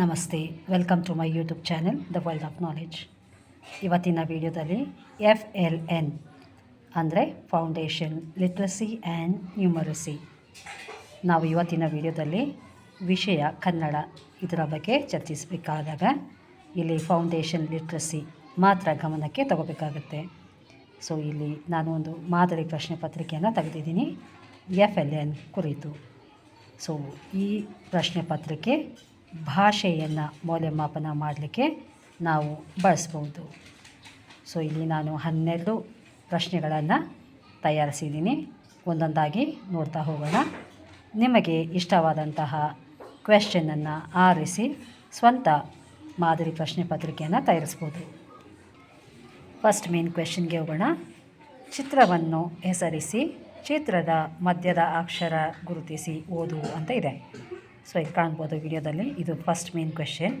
ನಮಸ್ತೆ welcome to my YouTube channel the world of knowledge ಇವತ್ತಿನ ವಿಡಿಯೋದಲ್ಲಿ ಎಫ್ ಎಲ್ ಎನ್ ಅಂದರೆ ಫೌಂಡೇಶನ್ ಲಿಟ್ರಸಿ ಆ್ಯಂಡ್ ನ್ಯೂಮರಸಿ ನಾವು ಇವತ್ತಿನ ವಿಡಿಯೋದಲ್ಲಿ ವಿಷಯ ಕನ್ನಡ ಇದರ ಬಗ್ಗೆ ಚರ್ಚಿಸಬೇಕಾದಾಗ ಇಲ್ಲಿ ಫೌಂಡೇಶನ್ ಲಿಟ್ರಸಿ ಮಾತ್ರ ಗಮನಕ್ಕೆ ತಗೋಬೇಕಾಗುತ್ತೆ. ಸೊ ಇಲ್ಲಿ ನಾನು ಒಂದು ಮಾದರಿ ಪ್ರಶ್ನೆ ಪತ್ರಿಕೆಯನ್ನು ತೆಗೆದಿದ್ದೀನಿ ಎಫ್ ಎಲ್ ಎನ್ ಕುರಿತು. ಸೊ ಈ ಪ್ರಶ್ನೆ ಪತ್ರಿಕೆ ಭಾಷೆಯನ್ನು ಮೌಲ್ಯಮಾಪನ ಮಾಡಲಿಕ್ಕೆ ನಾವು ಬಳಸ್ಬೋದು. ಸೊ ಇಲ್ಲಿ ನಾನು ಹನ್ನೆರಡು ಪ್ರಶ್ನೆಗಳನ್ನು ತಯಾರಿಸಿದ್ದೀನಿ. ಒಂದೊಂದಾಗಿ ನೋಡ್ತಾ ಹೋಗೋಣ. ನಿಮಗೆ ಇಷ್ಟವಾದಂತಹ ಕ್ವೆಶ್ಚನನ್ನು ಆರಿಸಿ ಸ್ವಂತ ಮಾದರಿ ಪ್ರಶ್ನೆ ಪತ್ರಿಕೆಯನ್ನು ತಯಾರಿಸ್ಬೋದು. ಫಸ್ಟ್ ಮೇನ್ ಕ್ವೆಶನ್ಗೆ ಹೋಗೋಣ. ಚಿತ್ರವನ್ನು ಹೆಸರಿಸಿ, ಚಿತ್ರದ ಮಧ್ಯದ ಅಕ್ಷರ ಗುರುತಿಸಿ ಓದು ಅಂತ ಇದೆ. ಸೊ ಇದು ಕಾಣ್ಬೋದು ವಿಡಿಯೋದಲ್ಲಿ ಇದು ಫಸ್ಟ್ ಮೇನ್ ಕ್ವೆಶನ್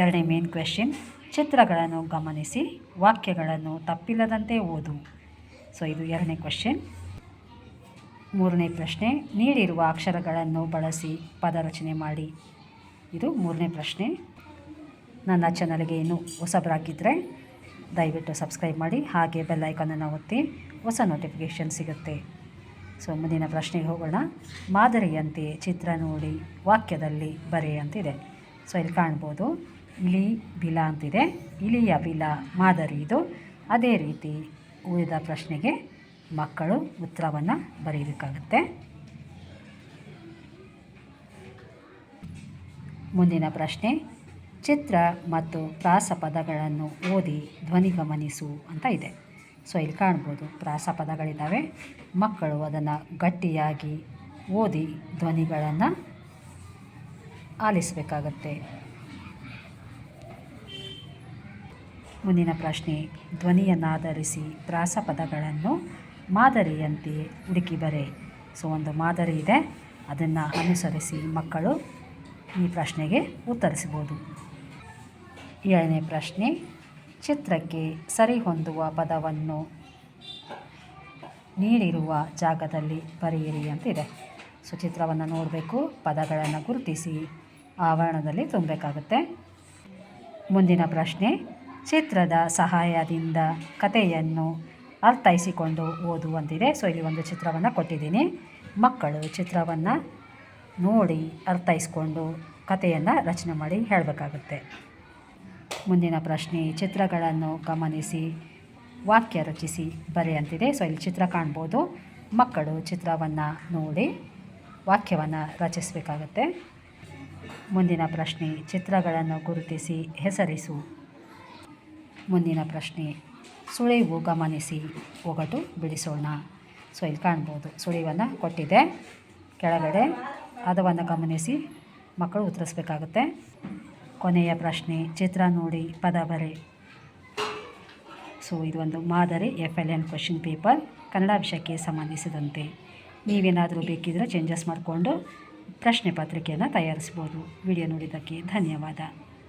ಎರಡನೇ ಮೇನ್ ಕ್ವೆಶನ್ ಚಿತ್ರಗಳನ್ನು ಗಮನಿಸಿ, ವಾಕ್ಯಗಳನ್ನು ತಪ್ಪಿಲ್ಲದಂತೆ ಓದು. ಸೊ ಇದು ಎರಡನೇ ಕ್ವೆಶನ್ ಮೂರನೇ ಪ್ರಶ್ನೆ, ನೀಡಿರುವ ಅಕ್ಷರಗಳನ್ನು ಬಳಸಿ ಪದರಚನೆ ಮಾಡಿ. ಇದು ಮೂರನೇ ಪ್ರಶ್ನೆ. ನನ್ನ ಚಾನಲ್ಗೆ ಇನ್ನೂ ಹೊಸಬರಾಗಿದ್ದರೆ ದಯವಿಟ್ಟು ಸಬ್ಸ್ಕ್ರೈಬ್ ಮಾಡಿ, ಹಾಗೆ ಬೆಲ್ ಐಕಾನನ್ನು ಒತ್ತಿ, ಹೊಸ ನೋಟಿಫಿಕೇಷನ್ ಸಿಗುತ್ತೆ. ಸೊ ಮುಂದಿನ ಪ್ರಶ್ನೆಗೆ ಹೋಗೋಣ. ಮಾದರಿಯಂತೆ ಚಿತ್ರ ನೋಡಿ, ವಾಕ್ಯದಲ್ಲಿ ಬರೆ ಅಂತಿದೆ ಸೊ ಇಲ್ಲಿ ಕಾಣ್ಬೋದು, ಇಲಿ, ಬಿಲ ಅಂತಿದೆ. ಇಲಿಯ ಬಿಲ ಮಾದರಿ ಇದು. ಅದೇ ರೀತಿ ಉಳಿದ ಪ್ರಶ್ನೆಗೆ ಮಕ್ಕಳು ಉತ್ತರವನ್ನು ಬರೆಯಬೇಕಾಗುತ್ತೆ ಮುಂದಿನ ಪ್ರಶ್ನೆ, ಚಿತ್ರ ಮತ್ತು ಪ್ರಾಸ ಪದಗಳನ್ನು ಓದಿ ಧ್ವನಿ ಗಮನಿಸು ಅಂತ ಇದೆ. ಸೊ ಇಲ್ಲಿ ಕಾಣ್ಬೋದು ಪ್ರಾಸ ಪದಗಳಿದ್ದಾವೆ. ಮಕ್ಕಳು ಅದನ್ನು ಗಟ್ಟಿಯಾಗಿ ಓದಿ ಧ್ವನಿಗಳನ್ನು ಆಲಿಸಬೇಕಾಗತ್ತೆ. ಮುಂದಿನ ಪ್ರಶ್ನೆ, ಧ್ವನಿಯನ್ನಾಧರಿಸಿ ಪ್ರಾಸ ಪದಗಳನ್ನು ಮಾದರಿಯಂತೆ ಹುಡುಕಿ ಬರೆ. ಸೊ ಒಂದು ಮಾದರಿ ಇದೆ, ಅದನ್ನು ಅನುಸರಿಸಿ ಮಕ್ಕಳು ಈ ಪ್ರಶ್ನೆಗೆ ಉತ್ತರಿಸ್ಬೋದು ಏಳನೇ ಪ್ರಶ್ನೆ ಚಿತ್ರಕ್ಕೆ ಸರಿಹೊಂದುವ ಪದವನ್ನು ನೀಡಿರುವ ಜಾಗದಲ್ಲಿ ಬರೆಯಿರಿ ಅಂತಿದೆ. ಸೊ ಚಿತ್ರವನ್ನು ನೋಡಬೇಕು, ಪದಗಳನ್ನು ಗುರುತಿಸಿ ಆವರಣದಲ್ಲಿ ತುಂಬಬೇಕಾಗುತ್ತೆ. ಮುಂದಿನ ಪ್ರಶ್ನೆ, ಚಿತ್ರದ ಸಹಾಯದಿಂದ ಕಥೆಯನ್ನು ಅರ್ಥೈಸಿಕೊಂಡು ಓದುವಂತಿದೆ. ಸೊ, ಇಲ್ಲಿ ಒಂದು ಚಿತ್ರವನ್ನು ಕೊಟ್ಟಿದ್ದೀನಿ. ಮಕ್ಕಳು ಚಿತ್ರವನ್ನು ನೋಡಿ ಅರ್ಥೈಸ್ಕೊಂಡು ಕಥೆಯನ್ನು ರಚನೆ ಮಾಡಿ ಹೇಳಬೇಕಾಗುತ್ತೆ. ಮುಂದಿನ ಪ್ರಶ್ನೆ, ಚಿತ್ರಗಳನ್ನು ಗಮನಿಸಿ, ವಾಕ್ಯ ರಚಿಸಿ ಬರೆಯಂತಿದೆ. ಸೊ ಇಲ್ಲಿ ಚಿತ್ರ ಕಾಣ್ಬೋದು. ಮಕ್ಕಳು ಚಿತ್ರವನ್ನು ನೋಡಿ ವಾಕ್ಯವನ್ನು ರಚಿಸಬೇಕಾಗತ್ತೆ. ಮುಂದಿನ ಪ್ರಶ್ನೆ, ಚಿತ್ರಗಳನ್ನು ಗುರುತಿಸಿ ಹೆಸರಿಸು. ಮುಂದಿನ ಪ್ರಶ್ನೆ, ಸುಳಿವು ಗಮನಿಸಿ, ಒಗಟು ಬಿಡಿಸೋಣ. ಸೊ ಇಲ್ಲಿ ಕಾಣ್ಬೋದು, ಸುಳಿವನ್ನು ಕೊಟ್ಟಿದೆ. ಕೆಳಗಡೆ, ಅದವನ್ನು ಗಮನಿಸಿ ಮಕ್ಕಳು ಉತ್ತರಿಸ್ಬೇಕಾಗುತ್ತೆ. ಕೊನೆಯ ಪ್ರಶ್ನೆ, ಚಿತ್ರ ನೋಡಿ, ಪದ ಬರೆ. ಸೊ ಇದೊಂದು ಮಾದರಿ F L N question paper Kannada ವಿಷಯಕ್ಕೆ ಸಂಬಂಧಿಸಿದಂತೆ. ನೀವೇನಾದರೂ ಬೇಕಿದ್ದರೆ ಚೇಂಜಸ್ ಮಾಡಿಕೊಂಡು ಪ್ರಶ್ನೆ ಪತ್ರಿಕೆಯನ್ನು ತಯಾರಿಸ್ಬೋದು. ವಿಡಿಯೋ ನೋಡಿದ್ದಕ್ಕೆ ಧನ್ಯವಾದ.